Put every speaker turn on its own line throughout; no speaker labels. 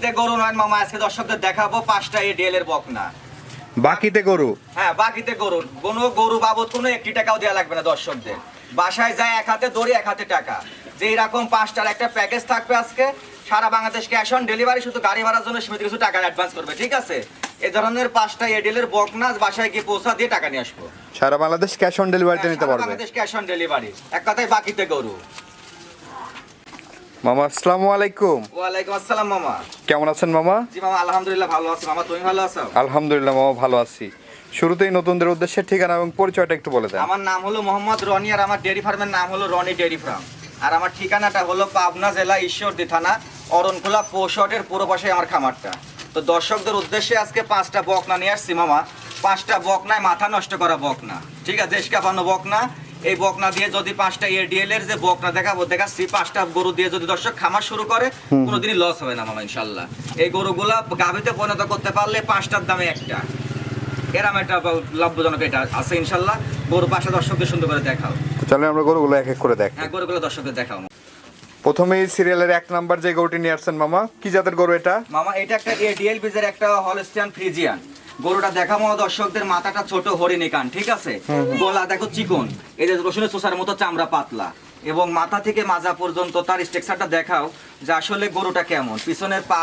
বাকিতে গরু নয় মামা আজকে দর্শকদের দেখাবো পাঁচটা এডিএল এর বকনা।
বাকিতে গরু?
হ্যাঁ বাকিতে গরু। কোনো গরু বাবদ কোনো একটি টাকাও দেওয়া লাগবে না দর্শকদের। বাসায় যায় এক হাতে দড়ি এক হাতে টাকা। যে এরকম পাঁচটার একটা প্যাকেজ থাকবে আজকে সারা বাংলাদেশ ক্যাশ অন ডেলিভারি শুধু গাড়ি ভাড়ার জন্য সীমিত কিছু টাকা অ্যাডভান্স করবে ঠিক আছে? এই ধরনের পাঁচটা এডিএল এর বকনা বাসায় গিয়ে পৌঁছা দিয়ে টাকা নিয়ে আসব।
সারা বাংলাদেশ ক্যাশ অন ডেলিভারিতে নিতে পারবে।
Bangladesh cash on delivery. এক কথায় বাকিতে গরু।
মামা আসসালামু আলাইকুম।
ওয়ালাইকুম আসসালাম মামা।
কেমন আছেন মামা?
জি মামা আলহামদুলিল্লাহ ভালো আছি। মামা তুমি ভালো আছো?
আলহামদুলিল্লাহ মামা ভালো আছি। শুরুতেই নতুনদের উদ্দেশ্যে ঠিকানা এবং পরিচয়টা একটু বলে দেন।
আমার নাম হলো মোহাম্মদ রনি আর আমার ডেয়ারি ফার্মের নাম হলো রনি ডেয়ারি ফার্ম। আর আমার ঠিকানাটা হলো পাবনা জেলা ঈশ্বরদী থানা অরণখোলা পৌষটের পুরো পাশে আমার খামারটা। তো দর্শকদের উদ্দেশ্যে আজকে পাঁচটা বকনা নিয়ে আসছি মামা। পাঁচটা বকনায় মাথা নষ্ট করা বকনা। ঠিক আছে দেশ কাঁপানো বকনা। এই বকনা দিয়ে যদি পাঁচটা এডিএল এর যে বকনা দেখাবো দেখাচ্ছি পাঁচটা গরু দিয়ে যদি দর্শক খামার শুরু করে কোনোদিনই লস হবে না মামা ইনশাল্লাহ এই গরুগুলা গাভিতে পরিণত করতে পারলে পাঁচটার দামে একটা। এরম একটা লাভজনক এটা আছে ইনশাল্লাহ গরু পাশে দর্শকদের সুন্দর করে দেখাও।
তো চলেন আমরা গরুগুলো এক এক করে দেখ।
হ্যাঁ গরুগুলো দর্শকদের দেখাও
প্রথমেই সিরিয়ালের এক নাম্বার যে গরুটি নিয়ে আসছেন মামা কি জাতের গরু এটা?
মামা এটা একটা এডিএল বিজের একটা হলস্টিয়ান ফ্রিজিয়ান গরুটা দেখাবো দর্শকদের মাথাটা ছোট হরিণী কান ঠিক আছে? গলা দেখো চিকন এই যে রসুনের চোষার মতো চামড়া পাতলা। এবং মাথা থেকে মাজা পর্যন্ত তার স্ট্রাকচারটা দেখাও যে আসলে গরুটা কেমন। পিছনের পা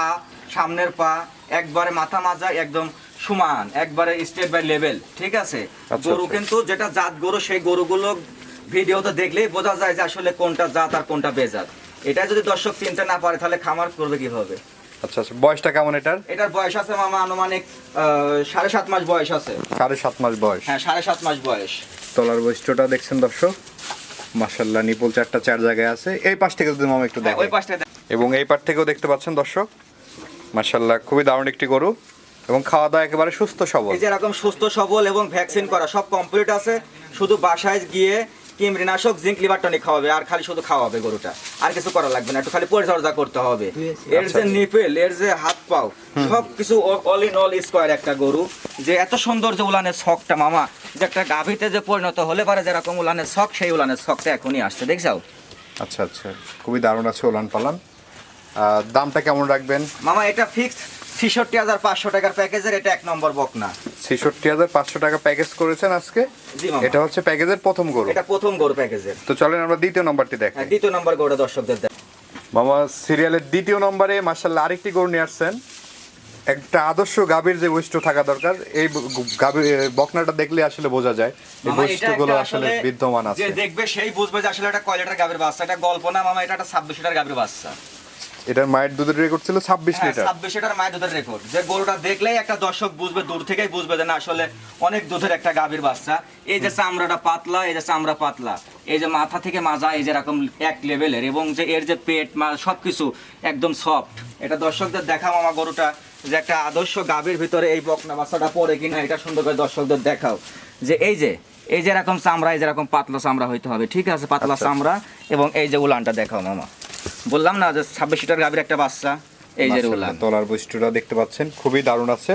সামনের পা একবারে মাথা মাজা একদম সমান একবারে স্টেপ বাই লেভেল ঠিক আছে?
আচ্ছা,
গরু
আচ্ছা।
কিন্তু যেটা জাত গরু সেই গরুগুলো ভিডিওতে দেখলেই বোঝা যায় যে আসলে কোনটা জাত আর কোনটা বেজাত। এটা যদি দর্শক চিনতে না পারে তাহলে খামার করবে কীভাবে?
আচ্ছা আচ্ছা বয়সটা কেমন এটার?
এটার বয়স আছে মামা আনুমানিক সাড়ে সাত মাস বয়স আছে।
সাড়ে সাত মাস বয়স।
হ্যাঁ সাড়ে সাত মাস বয়স।
তলার বৈশিষ্ট্যটা দেখছেন দর্শক? মাসাল্লাহ নিপুল চারটা চার জায়গায় আছে। এই পাশ থেকে যদি মামা একটু
হ্যাঁ, ওই পাশটা
এবং এই পার থেকেও দেখতে পাচ্ছেন দর্শক? মাসাল্লাহ খুবই দারুণ একটি গরু। এবং খাওয়া দাওয়া একেবারে সুস্থ সবল।
এই যে এরকম সুস্থ সবল এবং ভ্যাকসিন করা সব কমপ্লিট আছে। শুধু বাসায় গিয়ে কিমরিনাশক জিঙ্ক লিভার টনিক খাওয়াবে আর খালি শুধু খাওয়াবে গরুটা। আর কিছু করা লাগবে না একটু খালি পরিচর্যা করতে হবে। এর যে নিপেল এর যে হাত পাও সব কিছু অল ইন অল স্কোয়ার একটা গরু। যে এত সুন্দর যে উলানের শখটা মামা যে একটা গাভীতে যে পরিণত হলে পারে যেরকম উলানের শখ সেই উলানের শখটা এখনই আসছে দেখছাও?
আচ্ছা আচ্ছা। খুবই দারুণ আছে ওলান পালান। দামটা কেমন রাখবেন?
মামা এটা ফিক্সড ছেষট্টি হাজার পাঁচশো টাকার প্যাকেজের এটা এক নম্বর বকনা।
ছেষট্টি হাজার পাঁচশো টাকা প্যাকেজ করেছেন আজকে? এটা হচ্ছে প্যাকেজের প্রথম গরু।
এটা প্রথম গরু প্যাকেজের।
তো চলেন আমরা দ্বিতীয় নম্বরটি
হ্যাঁ
দেখাই
দ্বিতীয় নম্বর গরুটা দর্শকদের
মামা সিরিয়ালের দ্বিতীয় নম্বরে মার্শাল্লাহ আরেকটি গরু নিয়ে আসছেন। একটা আদর্শ গাভীর যে বৈশিষ্ট্য থাকা দরকার এই গাভীর বকনাটা দেখলে আসলে বোঝা যায় এই বৈশিষ্ট্যগুলো আসলে বিদ্যমান
যে
আছে।
দেখবে সেই বুঝবে যে আসলে এটা কয় লিটার গাভীর বাচ্চা। এটা গল্প না মামা এটা একটা ছাব্বিশ লিটার গাভীর বাচ্চা।
এটার মায়ের দুধের রেকর্ড ছিল ছাব্বিশ
হ্যাঁ
লিটার।
ছাব্বিশ লিটার মায়ের দুধের রেকর্ড যে গরুটা দেখলেই একটা দর্শক বুঝবে দূর থেকেই বুঝবে যে না আসলে অনেক দুধের একটা গাভীর বাচ্চা। এই যে চামড়াটা পাতলা এই যে চামড়া পাতলা এই যে মাথা থেকে মাজা এই যে এরকম এক লেভেলের এবং যে এর যে পেট মা সবকিছু একদম সফট এটা দর্শকদের দেখাও আমার গরুটা যে একটা আদর্শ গাভীর ভিতরে এই বকনা বাচ্চাটা পড়ে কিনা এটা সুন্দর করে দর্শকদের দেখাও। যে এই যে এই যে এরকম চামড়া এই যে এরকম পাতলা চামড়া হইতে হবে ঠিক আছে? পাতলা
আচ্ছা।
চামড়া এবং এই যে উলানটা দেখাও মামা। বললাম না যে ছাব্বিশ লিটার গাভীর একটা বাচ্চা এই যে উলান
তলার বৈশিষ্ট্যটা দেখতে পাচ্ছেন খুবই দারুণ আছে।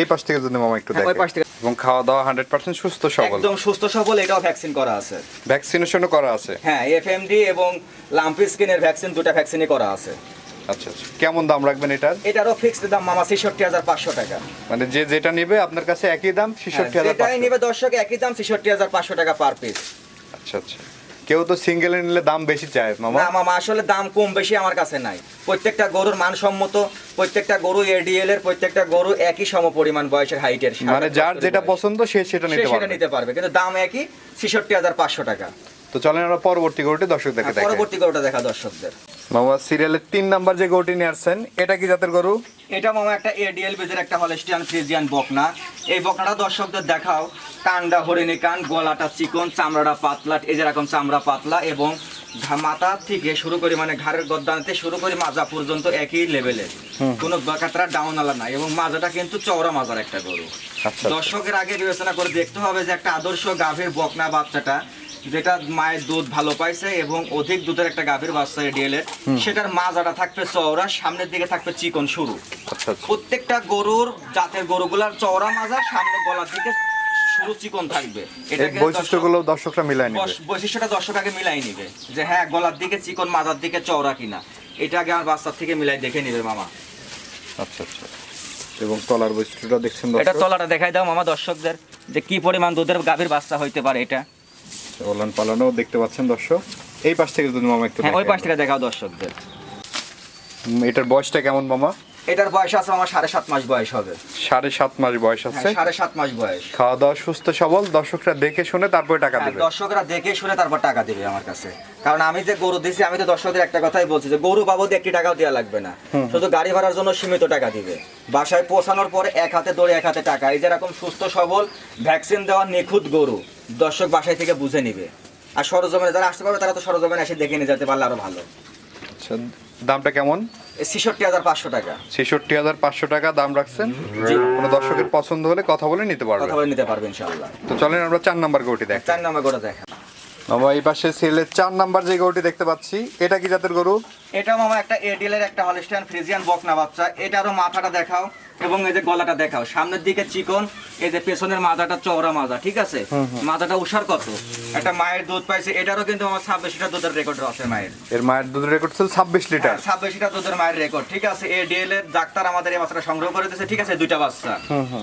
এই পাশ থেকে যদি মামা একটু
হ্যাঁ, ওই পাশ থেকে।
এবং খাওয়া দাওয়া হান্ড্রেড পার্সেন্ট সুস্থ সবল।
একদম সুস্থ সবল এটাও ভ্যাকসিন করা আছে।
ভ্যাকসিনেশনও করা আছে।
হ্যাঁ এফএমডি এবং লাম্পি স্কিনের ভ্যাকসিন দুটো ভ্যাকসিনই করা আছে।
আচ্ছা আচ্ছা। কেমন দাম রাখবেন এটার?
এটারও ফিক্সড দাম মামা ছেষট্টি হাজার পাঁচশো টাকা।
মানে যে যেটা নেবে আপনার কাছে একই দাম ছেষট্টি হাজার
হ্যাঁ, যেটাই নিবে দর্শক একই দাম ছেষট্টি হাজার পাঁচশো টাকা পার পিস
আচ্ছা আচ্ছা। কেউ তো সিঙ্গেল নিলে দাম বেশি চায় মামা।
না মামা আসলে দাম কম বেশি আমার কাছে নাই। প্রত্যেকটা গরুর মানসম্মত প্রত্যেকটা গরু এডিএল এর প্রত্যেকটা গরু একই সমপরিমাণ বয়সের হাইটের
মানে যার যেটা পছন্দ সে সেটা নিতে
সেটা
পারবে।
নিতে পারবে কিন্তু দাম একই ছেষট্টি হাজার পাঁচশো টাকা।
তো চলেন আমরা পরবর্তী গরুটি দর্শক
আর পরবর্তী গরুটা দেখা দর্শকদের।
মামা সিরিয়ালের তিন নাম্বার যে গরুটি নিয়ে আসছেন এটা কি জাতের গরু?
এটা মামা একটা এডিএল বেজের একটা হলেস্টিয়ান ফ্রিজিয়ান বকনা। এই বকনাটা দর্শকদের দেখাও। কানটা হরিণী কান গলাটা চিকন চামড়াটা পাতলা এই যেরকম চামড়া পাতলা এবং মাথা থেকে শুরু করে মানে ঘাড়ের গদ্দানতে শুরু করে মাজা পর্যন্ত একই লেভেলের কোনো বাকাতরা ডাউন আলা নাই এবং মাজাটা কিন্তু চওড়া মাজার একটা গরু।
আচ্ছা।
দর্শকের আগে বিবেচনা করে দেখতে হবে যে একটা আদর্শ গাভীর বকনা বাচ্চাটা যেটা মায়ের দুধ ভালো পাইছে এবং অধিক দুধের একটা গাভীর বাচ্চা এডিএল এর সেটার মাজাটা থাকবে চওড়া সামনের দিকে থাকবে চিকন শুরু
আচ্ছা আচ্ছা।
প্রত্যেকটা গরুর জাতের গরুগুলার চওড়া মাজা সামনে গলার দিকে শুরু চিকন থাকবে। এটাকে
বৈশিষ্ট্যগুলো দর্শকরা মিলাই নেবে।
বৈশিষ্ট্যটা দর্শক আগে মিলাই নিবে যে হ্যাঁ গলার দিকে চিকন মাজার দিকে চওড়া কিনা। এটা আগে আমার বাচ্চার থেকে মিলাই দেখে নিবে মামা।
আচ্ছা আচ্ছা। এবং তলার বৈশিষ্ট্যটা দেখছেন
এটা তলাটা দেখাই দাও মামা দর্শকদের যে কি পরিমাণ দুধের গাভীর বাচ্চা হইতে পারে এটা।
ওলান পালানো দেখতে পাচ্ছেন দর্শক। এই পাশ থেকে যদি মামা একটু
হ্যাঁ ওই পাশ থেকে দেখাও দর্শকদের।
এটার বয়সটা কেমন মামা?
এটার বয়স আছে আমার সাড়ে সাত মাস বয়স হবে।
সাড়ে সাত মাস বয়স
হ্যাঁ,
আছে।
সাড়ে সাত মাস বয়স।
খাওয়া দাওয়া সুস্থ সবল দর্শকরা দেখে শুনে তারপরে টাকা
হ্যাঁ,
দেবে।
দর্শকরা দেখে শুনে তারপর টাকা দিবে আমার কাছে। কারণ আমি যে গরু দিছি আমি তো দর্শকদের একটা কথাই বলছি যে গরু বাবদ একটি টাকাও দেওয়া লাগবে না। শুধু গাড়ি ভাড়ার জন্য সীমিত টাকা দিবে। বাসায় পৌঁছানোর পরে এক হাতে দৌড়ে এক হাতে টাকা। এই যেরকম সুস্থ সবল ভ্যাকসিন দেওয়া নিখুঁত গরু দর্শক বাসায় থেকে বুঝে নিবে। আর সরজমিনে যারা আসতে পারবে তারা তো সরজমিনে এসে দেখে নিয়ে যেতে পারলে আরও ভালো।
আচ্ছা। দামটা কেমন?
ছেষট্টি হাজার পাঁচশো টাকা।
ছেষট্টি হাজার পাঁচশো টাকা দাম রাখছেন। কোনো দর্শকের পছন্দ হলে কথা বলে নিতে পারবে
কথা বলে নিতে পারবে
তো চলেন আমরা চার নাম্বার গরুটি দেখ।
চার নাম্বার করে দেখা
মামা এই পাশে সিলের চার নাম্বার যে গরুটি দেখতে পাচ্ছি এটা কি জাতের গরু?
এটা মামা একটা এডিএল এর একটা হলিস্টাইন ফ্রিজিয়ান বকনা বাচ্চা। এটারও মাথাটা দেখাও এবং এই যে গলাটা দেখাও। সামনের দিকে চিকন এই যে পেছনের মাথাটা চওড়া মাজা ঠিক আছে? মাথাটা উষার কত? একটা মায়ের দুধ পাইছে এটারও কিন্তু আমার ছাব্বিশ লিটার দুধের রেকর্ড আছে মায়ের।
এর মায়ের দুধ রেকর্ড ছিল ছাব্বিশ লিটার।
ছাব্বিশ লিটার দুধের মায়ের রেকর্ড ঠিক আছে? এডিএল এর ডাক্তার আমাদের এই বাচ্চাটা সংগ্রহ করে দিয়েছে ঠিক আছে? দুইটা বাচ্চা।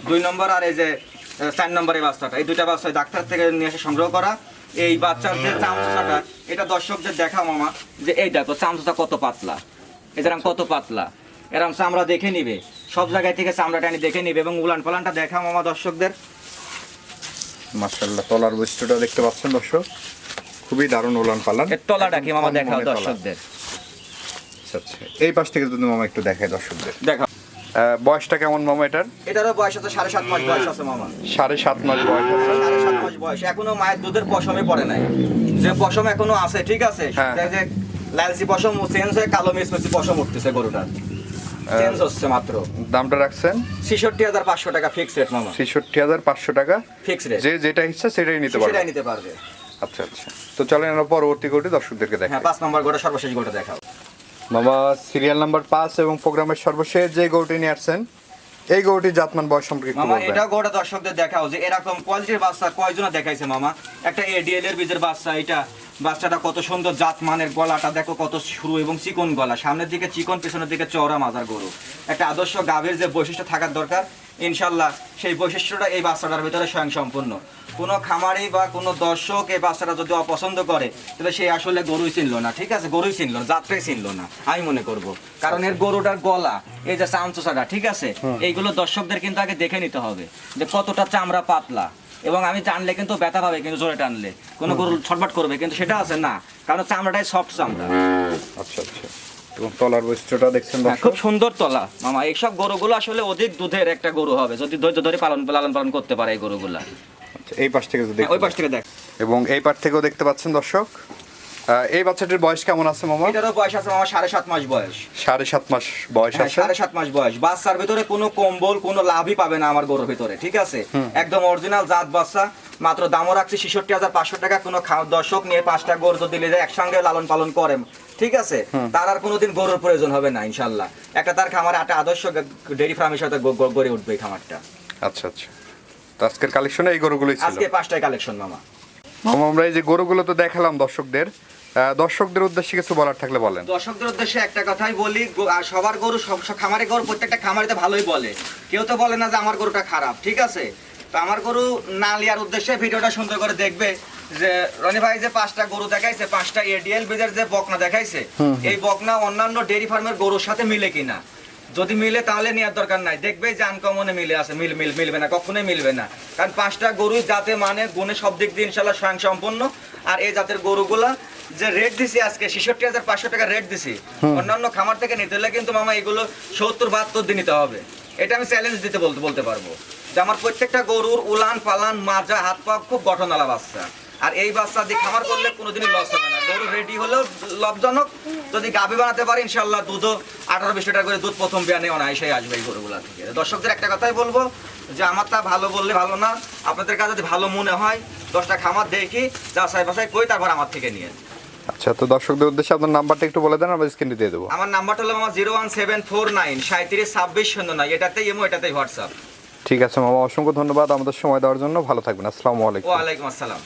দুই নম্বর আর এই যে চার নম্বর এই বাচ্চাটা। এই দুইটা বাচ্চা ডাক্তার থেকে নিয়ে এসে সংগ্রহ করা। এই বাচ্চার যে চামচাটা এটা দর্শকদের দেখা মামা যে এই দেখো চামচাটা কত পাতলা। এই কত পাতলা। এরকম চামড়া দেখে নিবে। সব জায়গায় থেকে চামড়াটা এনে দেখে নিবে এবং উলান পালানটা দেখা মামা দর্শকদের।
মার্শাল্লাহ তলার বৈশিষ্ট্যটা দেখতে পাচ্ছেন দর্শক? খুবই দারুণ ওলান পালান।
তলাটা কি মামা দেখাও দর্শকদের?
আচ্ছা আচ্ছা এই পাশ থেকে যদি মামা একটু দেখায় দর্শকদের। আহ, বয়সটা কেমন মামা এটার?
এটারও বয়স আছে সাড়ে সাত মাস বয়স আছে মামা।
সাড়ে সাত মাস বয়স আছে।
সাড়ে সাত মাস বয়স। এখনও মায়ের দুধের পশমে পড়ে নাই। যে পশম এখনও আছে ঠিক আছে?
হ্যাঁ।
যে লালসি পশম চেঞ্জ হয়ে কালো মিসমিসি পশম উঠতেছে গরুটার। চেঞ্জ হচ্ছে মাত্র।
দামটা রাখছেন?
ছেষট্টি হাজার পাঁচশো টাকা ফিক্স রেট মামা।
ছেষট্টি হাজার পাঁচশো টাকা?
ফিক্স রেট
যে যেটা ইচ্ছা সেটাই নিতে পারবে।
সেটাই নিতে পারবে।
আচ্ছা আচ্ছা। তো চলেন আমরা পরবর্তী গরুটি দর্শকদেরকে
হ্যাঁ পাঁচ নম্বর গোটা সর্বশেষ গোটা দেখাও।
মামা সিরিয়াল নাম্বার পাঁচ এবং প্রোগ্রামের সর্বশেষ যে গরুটি নিয়ে আসছেন এই গরুটি জাতমান বয়স সম্পর্কে
মামা এটা গোটা দর্শকদের দেখাও যে এরকম কোয়ালিটির বাচ্চা কয়জনা দেখাইছে মামা? একটা এডিএল এর বীজের বাচ্চা এটা বাচ্চাটা কত সুন্দর জাত মানের গলাটা দেখো কত সরু এবং চিকন গলা। সামনের দিকে চিকন পেছনের দিকে চওড়া মাজার গরু। একটা আদর্শ গাভীর যে বৈশিষ্ট্য থাকার দরকার ইনশাল্লাহ সেই বৈশিষ্ট্যটা এই বাচ্চাটার ভিতরে স্বয়ং সম্পূর্ণ কোনো খামারি বা কোনো দর্শক এই বাচ্চাটা যদি অপছন্দ করে তাহলে সে আসলে গরুই চিনলো না ঠিক আছে? গরুই চিনলো না যাত্রাই চিনলো না আমি মনে করব। কারণ এর গরুটার গলা এই যে চামচোসাটা ঠিক আছে? এইগুলো দর্শকদের কিন্তু আগে দেখে নিতে হবে যে কতটা চামড়া পাতলা। এবং আমি টানলে কিন্তু ব্যথা পাবে কিন্তু জোরে টানলে। কোনো গরু ছটফট করবে কিন্তু সেটা আছে না। কারণ চামড়াটাই সফট চামড়া।
আচ্ছা আচ্ছা। তলার বৈশিষ্ট্যটা দেখছেন
হ্যাঁ, খুব সুন্দর তলা। মামা এইসব গরুগুলো আসলে অধিক দুধের একটা গরু হবে যদি ধৈর্য ধরে পালন লালন পালন করতে পারে এই গরুগুলা।
এই পাশ থেকে যদি
হ্যাঁ, ওই পাশ থেকে দেখ।
এবং এই পাশ থেকেও দেখতে পাচ্ছেন দর্শক। এই বাচ্চাটির বয়স কেমন আছে মামা?
এটারও বয়স আছে মামা সাড়ে সাত মাস বয়স।
সাড়ে সাত মাস বয়স
হ্যাঁ,
আছে।
সাড়ে সাত মাস বয়স। বাচ্চার ভিতরে কোনো কম্বল কোনো লাভই পাবে না আমার গরুর ভিতরে ঠিক আছে? একদম অরিজিনাল জাত বাচ্চা মাত্র দামও রাখছি ছেষট্টি হাজার পাঁচশো টাকা কোনো দর্শক নিয়ে পাঁচটা গরু যদি দিলে যায় একসঙ্গে লালন পালন করেন ঠিক আছে? তার আর কোনোদিন গরুর প্রয়োজন হবে না ইনশাল্লাহ। একটা তার খামারে একটা আদর্শ ডেরি ফার্মের সাথে গড়ে উঠবে এই খামারটা।
আচ্ছা আচ্ছা। আজকের কালেকশনে এই গরুগুলোই ছিল।
আজকে পাঁচটায় কালেকশন মামা।
মামা আমরা এই যে গরুগুলো তো দেখালাম দর্শকদের দর্শকদের উদ্দেশ্যে কিছু বলার থাকলে বলেন।
দর্শকদের উদ্দেশ্যে একটা কথাই বলি সবার গরু সব সব খামারে গরু প্রত্যেকটা খামারিতে ভালোই বলে। কেউ তো বলে না যে আমার গরুটা খারাপ ঠিক আছে? তো আমার গরু না লিয়ার উদ্দেশ্যে ভিডিওটা সুন্দর করে দেখবে যে রনি ভাই যে পাঁচটা গরু দেখাইছে পাঁচটা এডিএল বীজের যে বকনা দেখাইছে এই বকনা অন্যান্য ডেরি ফার্মের গরুর সাথে মিলে কিনা। যদি মিলে তাহলে নেওয়ার দরকার নাই। দেখবে যে আনকমনে মিলে আছে মিল মিল মিলবে না কখনোই মিলবে না। কারণ পাঁচটা গরুই যাতে মানে গুণে সব দিক দিয়ে ইনশাল্লাহ স্বয়ং সম্পন্ন আর এই জাতের গরুগুলা যে রেট দিছি আজকে ছেষট্টি হাজার পাঁচশো টাকা রেট দিছি। অন্যান্য খামার থেকে নিতে হলে কিন্তু মামা এগুলো সত্তর বাহাত্তর দিয়ে নিতে হবে। এটা আমি চ্যালেঞ্জ দিতে বলতে বলতে পারব। যে আমার প্রত্যেকটা গরুর উলান পালান মাজা হাত পা খুব গঠনওয়ালা বাচ্চা। আর এই বাচ্চা দিয়ে খামার করলে কোনোদিনই লস হবে না। গরু রেডি হলেও লাভজনক। যদি গাভী বানাতে পারি ইনশাল্লাহ দুধও আঠারো বিশ লিটার করে দুধ প্রথম বিয়ানে অনায়াসেই আসবে এই গরুগুলা থেকে। দর্শকদের একটা কথাই বলব যে আমার তা ভালো বললে ভালো না। আপনাদের কাছে যদি ভালো মনে হয় দশটা খামার দেখি যাচাই বাছাই কই তারপর আমার থেকে নিয়ে
আচ্ছা তো দর্শকদের উদ্দেশ্যে আপনার নাম্বারটা একটু বলে দেন আমরা স্ক্রিনে দিয়ে দেবো।
আমার নাম্বারটা হলো আমার zero one seven four nine সাঁত্রিশ ছাব্বিশ শূন্য নয়। এটাতেই এমো এটাতেই হোয়াটসঅ্যাপ।
ঠিক আছে মামা অসংখ্য ধন্যবাদ আমাদের সময় দেওয়ার জন্য। ভালো থাকবেন আসসালামু আলাইকুম।
ওয়ালাইকুম আসসালাম।